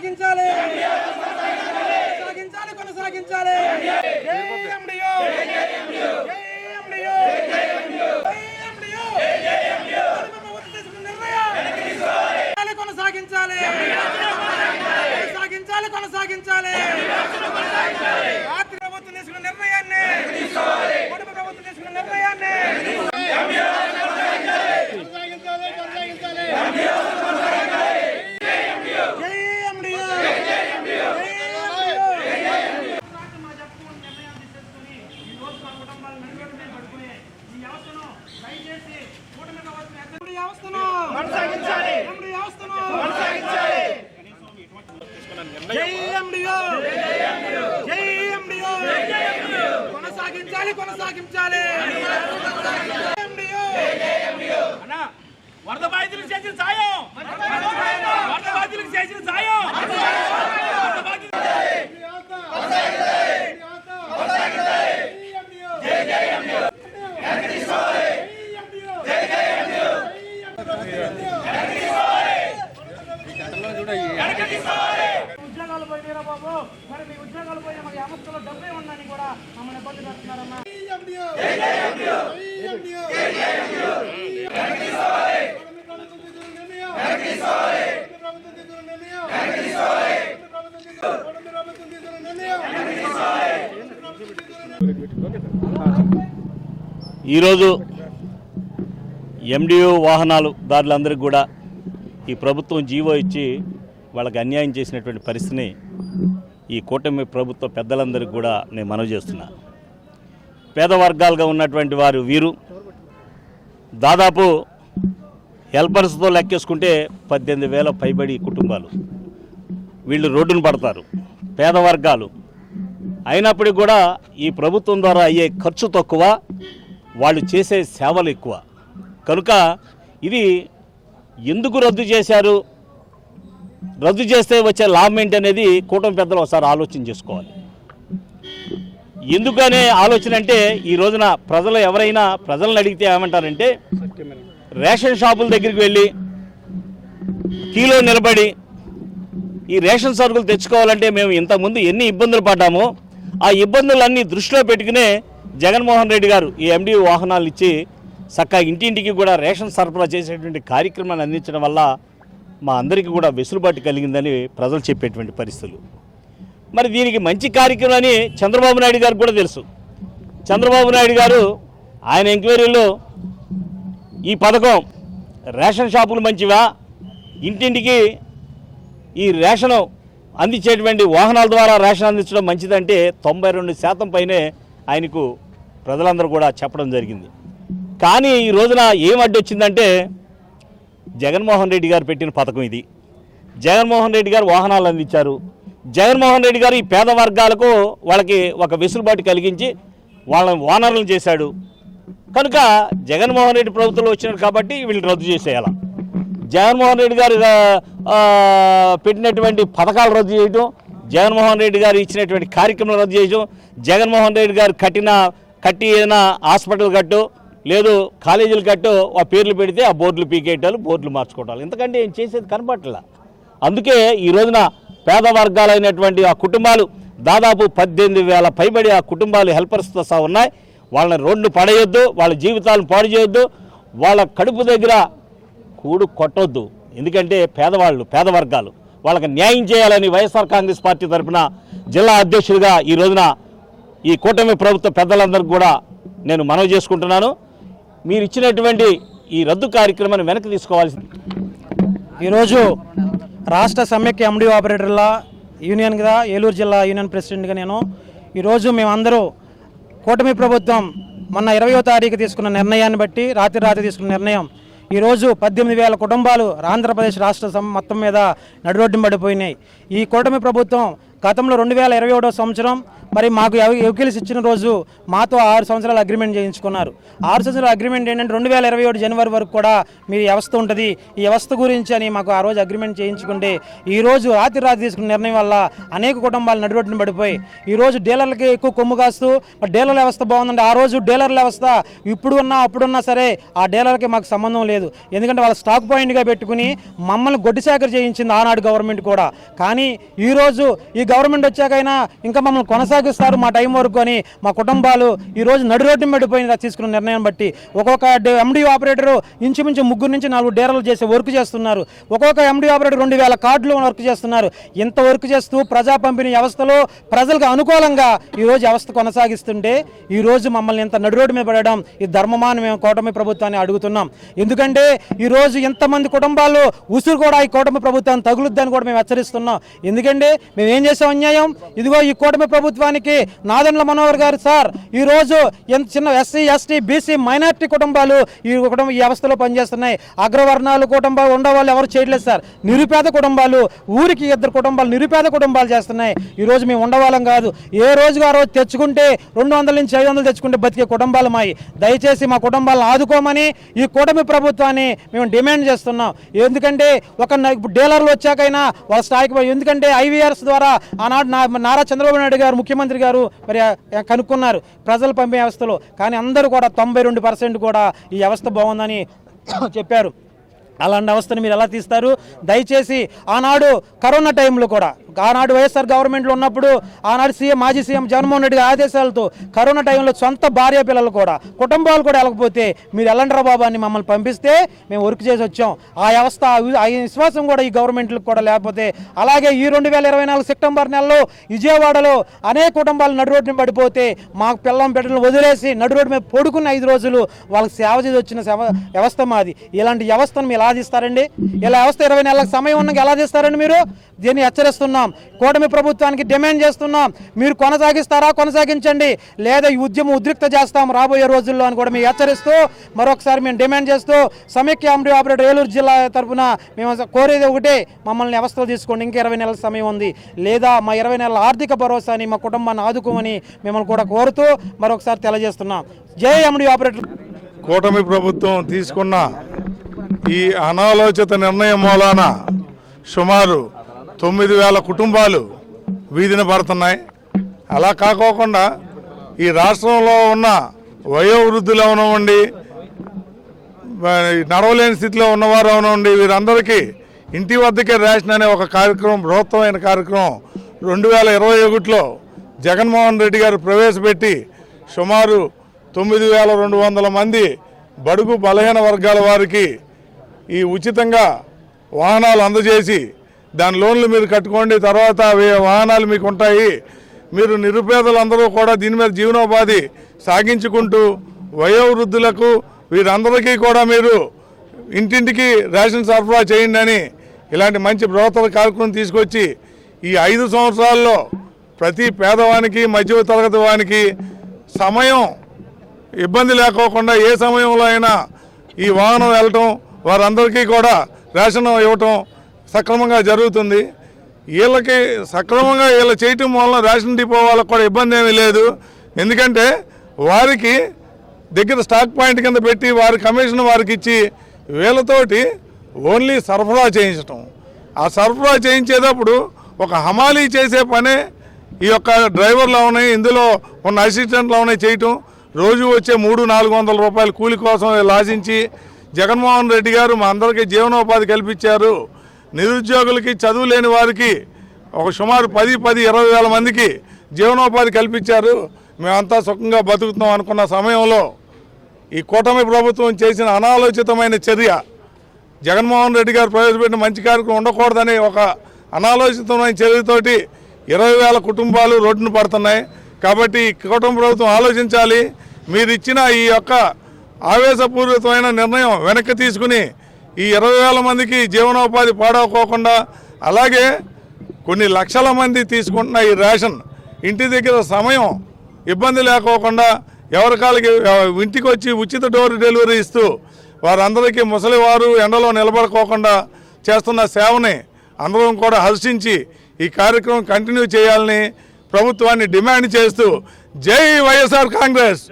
కొనసాగించాలి. కొనసాగించాలి కొనసాగించాలి. కొనసాగించాలి. కొనసాగించాలి కొనసాగించాలి రాత్రి ప్రభుత్వం తీసుకున్న నిర్ణయాన్ని కుటుంబ ప్రభుత్వం తీసుకున్న నిర్ణయాన్ని జై ఎండియో జై ఎండియో మా చెప్పుకున్న నిర్ణయాలు తీసేసుకుని ఈ రోజు మా కుటుంబాలను నడిపేట మీద పడుకుని ఈ వ్యవస్థను దయచేసి కూటమి ప్రభుత్వం ఎక్కడ- ఈ వ్యవస్థను కొనసాగించాలి ఈ వ్యవస్థను కొనసాగించాలి జై ఎండియో జై ఎండియో కొనసాగించాలి కొనసాగించాలి వరద బాధితులకు చేసిన సాయం. వరద బాధితులకు చేసిన సాయం. ఉద్యోగాలు పోయినారా బాబు మరి మీ ఉద్యోగాలు పోయినా మరి వ్యవస్థలో డబ్బే ఉందని కూడా మమ్మల్ని ఇబ్బంది పెడుతున్నారమ్మా ఈరోజు ఎండిఓ వాహనాలు దారులందరికీ కూడా ఈ ప్రభుత్వం జీవో ఇచ్చి వాళ్ళకి అన్యాయం చేసినటువంటి పరిస్థితిని ఈ కూటమి ప్రభుత్వ పెద్దలందరికీ కూడా నేను మనవి చేస్తున్నాను పేద వర్గాలుగా ఉన్నటువంటి వారు వీరు. దాదాపు హెల్పర్స్తో లెక్కేసుకుంటే పద్దెనిమిది వేల పైబడి కుటుంబాలు. వీళ్ళు రోడ్డును పడతారు. పేద వర్గాలు. అయినప్పటికీ కూడా ఈ ప్రభుత్వం ద్వారా అయ్యే ఖర్చు తక్కువ వాళ్ళు చేసే సేవలు ఎక్కువ. కనుక ఇది ఎందుకు రద్దు చేశారు? రద్దు చేస్తే వచ్చే లాభం ఏంటి అనేది కూటమి పెద్దలు ఒకసారి ఆలోచన చేసుకోవాలి. ఎందుకనే ఆలోచన అంటే ఈ రోజున ప్రజలు ఎవరైనా ప్రజలను అడిగితే ఏమంటారంటే రేషన్ షాపుల దగ్గరికి వెళ్ళి కీలో నిలబడి ఈ రేషన్ సరుకులు తెచ్చుకోవాలంటే మేము ఇంతకుముందు ఎన్ని ఇబ్బందులు పడ్డామో ఆ ఇబ్బందులన్నీ దృష్టిలో పెట్టుకునే జగన్మోహన్ రెడ్డి గారు ఈ ఎండి వాహనాలు ఇచ్చి చక్కగా ఇంటింటికి కూడా రేషన్ సరఫరా చేసేటువంటి కార్యక్రమాన్ని అందించడం వల్ల మా అందరికీ కూడా వెసులుబాటు కలిగిందని ప్రజలు చెప్పేటువంటి పరిస్థితులు. మరి దీనికి మంచి కార్యక్రమం అని చంద్రబాబు నాయుడు గారికి కూడా తెలుసు. చంద్రబాబు నాయుడు గారు ఆయన ఎంక్వైరీలో ఈ పథకం రేషన్ షాపులు మంచివా? ఇంటింటికి ఈ రేషను అందించేటువంటి వాహనాల ద్వారా రేషన్ అందించడం మంచిదంటే తొంభై రెండు శాతం పైనే ఆయనకు ప్రజలందరూ కూడా చెప్పడం జరిగింది. కానీ ఈ రోజున ఏం అడ్డొచ్చిందంటే జగన్మోహన్ రెడ్డి గారు పెట్టిన పథకం ఇది. జగన్మోహన్ రెడ్డి గారు వాహనాలు అందించారు. జగన్మోహన్ రెడ్డి గారు ఈ పేద వర్గాలకు వాళ్ళకి ఒక వెసులుబాటు కలిగించి వాళ్ళని ఓనర్లు చేశాడు. కనుక జగన్మోహన్ రెడ్డి ప్రభుత్వంలో వచ్చినారు కాబట్టి వీళ్ళు రద్దు చేసేయాల. జగన్మోహన్ రెడ్డి గారు పెట్టినటువంటి పథకాలు రద్దు చేయటం జగన్మోహన్ రెడ్డి గారు ఇచ్చినటువంటి కార్యక్రమం రద్దు చేయటం జగన్మోహన్ రెడ్డి గారు కట్టిన కట్టి ఏదైనా హాస్పిటల్ కట్టు లేదు కాలేజీలు కట్టు ఆ పేర్లు పెడితే ఆ బోర్డులు పీకేయటాలు బోర్డులు మార్చుకోవటాలు. ఎందుకంటే ఏం చేసేది కనపట్లా అందుకే ఈ రోజున పేద వర్గాలైనటువంటి ఆ కుటుంబాలు దాదాపు పద్దెనిమిది వేల పైబడి ఆ కుటుంబాలు హెల్పర్స్తో సహా ఉన్నాయి. వాళ్ళని రోడ్లు పడేయొద్దు వాళ్ళ జీవితాలను పాడు చేయొద్దు వాళ్ళ కడుపు దగ్గర కూడు కొట్టొద్దు. ఎందుకంటే పేదవాళ్ళు పేద వర్గాలు. వాళ్ళకి న్యాయం చేయాలని వైఎస్ఆర్ కాంగ్రెస్ పార్టీ తరఫున జిల్లా అధ్యక్షుడిగా ఈ రోజున ఈ కూటమి ప్రభుత్వ పెద్దలందరికీ కూడా నేను మనవి చేసుకుంటున్నాను. మీరు ఇచ్చినటువంటి ఈ రద్దు కార్యక్రమాన్ని వెనక్కి తీసుకోవాల్సింది. ఈరోజు రాష్ట్ర సమ్మెక్య ఎండి ఆపరేటర్ల యూనియన్గా ఏలూరు జిల్లా యూనియన్ ప్రెసిడెంట్గా నేను. ఈరోజు మేమందరూ కూటమి ప్రభుత్వం మొన్న ఇరవయో తారీఖు తీసుకున్న నిర్ణయాన్ని బట్టి రాత్రి రాత్రి తీసుకున్న నిర్ణయం. ఈరోజు పద్దెనిమిది వేల కుటుంబాలు ఆంధ్రప్రదేశ్ రాష్ట్ర సం- మొత్తం మీద నడిరోడ్డు పడిపోయినాయి. ఈ కూటమి ప్రభుత్వం గతంలో రెండు వేల ఇరవై ఒకటో సంవత్సరం మరి మాకు యువకులు ఇచ్చిన రోజు మాతో ఆరు సంవత్సరాలు అగ్రిమెంట్ చేయించుకున్నారు. ఆరు సంవత్సరాల అగ్రిమెంట్ ఏంటంటే రెండు వేల ఇరవై ఒకటి జనవరి వరకు కూడా మీ వ్యవస్థ ఉంటుంది. ఈ వ్యవస్థ గురించి అని మాకు ఆ రోజు అగ్రిమెంట్ చేయించుకుంటే ఈ రోజు రాత్రి రాత్రి తీసుకున్న నిర్ణయం వల్ల అనేక కుటుంబాలు నడిరొట్టున పడిపోయి ఈరోజు డీలర్లకి ఎక్కువ కొమ్ము కాస్తూ డీలర్ల వ్యవస్థ బాగుందండి ఆ రోజు డీలర్ల వ్యవస్థ ఇప్పుడు ఉన్నా అప్పుడున్నా సరే ఆ డీలర్కి మాకు సంబంధం లేదు. ఎందుకంటే వాళ్ళ స్టాక్ పాయింట్గా పెట్టుకుని మమ్మల్ని గొడ్డి సేకర చేయించింది ఆనాడు గవర్నమెంట్ కూడా. కానీ ఈ రోజు ఈ గవర్నమెంట్ వచ్చాకైనా ఇంకా మమ్మల్ని కొనసాగిస్తారు మా టైం వరకు అని మా కుటుంబాలు ఈరోజు నడు నడి రోడ్డు మెడిపోయిన తీసుకున్న నిర్ణయం బట్టి. ఒక్కొక్క ఎండి ఆపరేటరు ఇంచుమించు ముగ్గురు నుంచి నాలుగు డేరలు చేసే వర్క్ చేస్తున్నారు. ఒక్కొక్క ఎండి ఆపరేటర్ రెండు వేల కార్డులు వర్క్ చేస్తున్నారు. ఇంత వర్క్ చేస్తూ ప్రజా పంపిణీ వ్యవస్థలో ప్రజలకు అనుకూలంగా ఈ రోజు వ్యవస్థ కొనసాగిస్తుంటే ఈ రోజు మమ్మల్ని ఇంత నడి రోడ్డు మీద పడడం ఈ ధర్మమాని మేము కూటమి ప్రభుత్వాన్ని అడుగుతున్నాం. ఎందుకంటే ఈరోజు ఇంతమంది ఎంతమంది కుటుంబాలు ఉసురు కూడా ఈ కూటమి ప్రభుత్వాన్ని తగులుద్దని కూడా మేము హెచ్చరిస్తున్నాం. ఎందుకంటే మేము ఏం చేసాం అన్యాయం? ఇదిగో ఈ కూటమి ప్రభుత్వానికి నాదెండ్ల మనోహర్ గారు సార్. ఈ రోజు ఎంత చిన్న ఎస్సీ ఎస్టీ బీసీ మైనార్టీ కుటుంబాలు ఈ కుటుంబం ఈ వ్యవస్థలో పనిచేస్తున్నాయి. అగ్రవర్ణాలు కుటుంబాలు ఉండేవాళ్ళు ఎవరు చేయట్లేదు సార్. నిరుపేద కుటుంబాలు ఊరికి ఇద్దరు కుటుంబాలు నిరుపేద కుటుంబాలు చేస్తున్నాయి. ఈ రోజు మేము ఉండవాళ్ళం కాదు. ఏ రోజుగా ఆ రోజు తెచ్చుకుంటే రెండు వందల నుంచి ఐదు వందలు తెచ్చుకుంటే బతికే కుటుంబాలు మాయి. దయచేసి మా కుటుంబాలను ఆదుకోమని ఈ కూటమి ప్రభుత్వాన్ని మేము డిమాండ్ చేస్తున్నాం. ఎందుకంటే ఒక డీలర్లు వచ్చాకైనా వాళ్ళ స్థాయికి ఎందుకంటే ఐవీఆర్స్ ద్వారా ఆనాడు నా నారా చంద్రబాబు నాయుడు గారు ముఖ్యమంత్రి గారు మరి కనుక్కున్నారు ప్రజలు పంపే వ్యవస్థలో. కానీ అందరూ కూడా తొంభై రెండు పర్సెంట్ కూడా ఈ వ్యవస్థ బాగుందని చెప్పారు. అలాంటి అవస్థను మీరు ఎలా తీస్తారు? దయచేసి ఆనాడు కరోనా టైంలో కూడా ఆనాడు వైఎస్ఆర్ గవర్నమెంట్లో ఉన్నప్పుడు ఆనాడు సీఎం మాజీ సీఎం జగన్మోహన్ రెడ్డి ఆదేశాలతో కరోనా టైంలో సొంత భార్య పిల్లలు కూడా కుటుంబాలు కూడా వెళ్ళకపోతే మీరు ఎల్లండ్రా బాబు అని మమ్మల్ని పంపిస్తే మేము వర్క్ చేసి వచ్చాం. ఆ వ్యవస్థ ఆ విశ్వాసం కూడా ఈ గవర్నమెంట్లకు కూడా లేకపోతే అలాగే ఈ రెండు వేల ఇరవై నాలుగు సెప్టెంబర్ నెలలో విజయవాడలో అనేక కుటుంబాలు నడు పడిపోతే మాకు పిల్లం బిడ్డలు వదిలేసి నడు రోడ్డు మీద పడుకున్న ఐదు రోజులు వాళ్ళకి సేవ చేసి వచ్చిన సేవ వ్యవస్థ మాది. ఇలాంటి వ్యవస్థను మీరు ఎలా తీస్తారండి ఇలా వ్యవస్థ ఇరవై నెలలకు సమయం ఉన్నాక ఎలా తీస్తారండి మీరు? దీన్ని హెచ్చరిస్తున్నాం. కూటమి ప్రభుత్వానికి డిమాండ్ చేస్తున్నాం. మీరు కొనసాగిస్తారా? కొనసాగించండి. లేదా ఈ ఉద్యమం ఉద్రిక్త చేస్తాం రాబోయే రోజుల్లో అని కూడా మేము హెచ్చరిస్తూ మరొకసారి మేము డిమాండ్ చేస్తూ సమైక్య అమరి ఆపరేటర్ ఏలూరు జిల్లా తరఫున మేము కోరేది ఒకటే మమ్మల్ని వ్యవస్థలు తీసుకోండి. ఇంకా ఇరవై నెలల సమయం ఉంది. లేదా మా ఇరవై నెలల ఆర్థిక భరోసాని మా కుటుంబాన్ని ఆదుకోమని మిమ్మల్ని కూడా కోరుతూ మరొకసారి తెలియజేస్తున్నాం. జై అమడి ఆపరేటర్. కూటమి ప్రభుత్వం తీసుకున్న ఈ అనాలోచిత నిర్ణయం మూలాన సుమారు తొమ్మిది వేల కుటుంబాలు వీధిన పడుతున్నాయి. అలా కాకోకుండా ఈ రాష్ట్రంలో ఉన్న వయోవృద్ధులు అవనివ్వండి నడవలేని స్థితిలో ఉన్నవారు అవనివ్వండి వీరందరికీ ఇంటి వద్దకే రేషన్ అనే ఒక కార్యక్రమం బృహత్తమైన కార్యక్రమం రెండు వేల ఇరవై ఒకటిలో జగన్మోహన్ రెడ్డి గారు ప్రవేశపెట్టి సుమారు తొమ్మిది వేల రెండు వందల మంది బడుగు బలహీన వర్గాల వారికి ఈ ఉచితంగా వాహనాలు అందజేసి దాని లోన్లు మీరు కట్టుకోండి. తర్వాత వాహనాలు మీకు ఉంటాయి. మీరు నిరుపేదలందరూ కూడా దీని మీద జీవనోపాధి సాగించుకుంటూ వయోవృద్ధులకు వీరందరికీ కూడా మీరు ఇంటింటికి రేషన్ సరఫరా చేయండి అని ఇలాంటి మంచి బృహత్తర కార్యక్రమం తీసుకొచ్చి ఈ ఐదు సంవత్సరాల్లో ప్రతి పేదవానికి మధ్య తరగతి వానికి సమయం ఇబ్బంది లేకోకుండా ఏ సమయంలో అయినా ఈ వాహనం వెళ్ళటం వారందరికీ కూడా రేషన్ ఇవ్వటం సక్రమంగా జరుగుతుంది. వీళ్ళకి సక్రమంగా వీళ్ళు చేయటం వలన రేషన్ డిపో వాళ్ళకి కూడా ఇబ్బంది ఏమీ లేదు. ఎందుకంటే వారికి దగ్గర స్టాక్ పాయింట్ కింద పెట్టి వారి కమిషన్ వారికి ఇచ్చి వీళ్ళతోటి ఓన్లీ సరఫరా చేయించటం. ఆ సరఫరా చేయించేటప్పుడు ఒక హమాలీ చేసే పనే ఈ యొక్క డ్రైవర్లు ఉన్నాయి ఇందులో ఉన్న అసిస్టెంట్లు ఉన్నాయి చేయటం. రోజు వచ్చే మూడు నాలుగు వందల రూపాయల కూలి కోసం లాసించి జగన్మోహన్ రెడ్డి గారు మా అందరికీ జీవనోపాధి కల్పించారు. నిరుద్యోగులకి చదువు లేని వారికి ఒక సుమారు పది పది ఇరవై వేల మందికి జీవనోపాధి కల్పించారు. మేమంతా సుఖంగా బతుకుతున్నాం అనుకున్న సమయంలో ఈ కూటమి ప్రభుత్వం చేసిన అనాలోచితమైన చర్య జగన్మోహన్ రెడ్డి గారు ప్రవేశపెట్టిన మంచి కార్యక్రమం ఉండకూడదని ఒక అనాలోచితమైన చర్యతోటి ఇరవై వేల కుటుంబాలు రోడ్డున పడుతున్నాయి. కాబట్టి ఈ కూటమి ప్రభుత్వం ఆలోచించాలి. మీరు ఇచ్చిన ఈ యొక్క ఆవేశపూరితమైన నిర్ణయం వెనక్కి తీసుకుని ఈ ఇరవై వేల మందికి జీవనోపాధి పాడవకోకుండా అలాగే కొన్ని లక్షల మంది తీసుకుంటున్న ఈ రేషన్ ఇంటి దగ్గర సమయం ఇబ్బంది లేకోకుండా ఎవరికాలకి ఇంటికి వచ్చి ఉచిత డోర్ డెలివరీ ఇస్తూ వారందరికీ ముసలివారు ఎండలో నిలబడుకోకుండా చేస్తున్న సేవని అందరం కూడా హర్షించి ఈ కార్యక్రమం కంటిన్యూ చేయాలని ప్రభుత్వాన్ని డిమాండ్ చేస్తూ జై వైఎస్ఆర్ కాంగ్రెస్.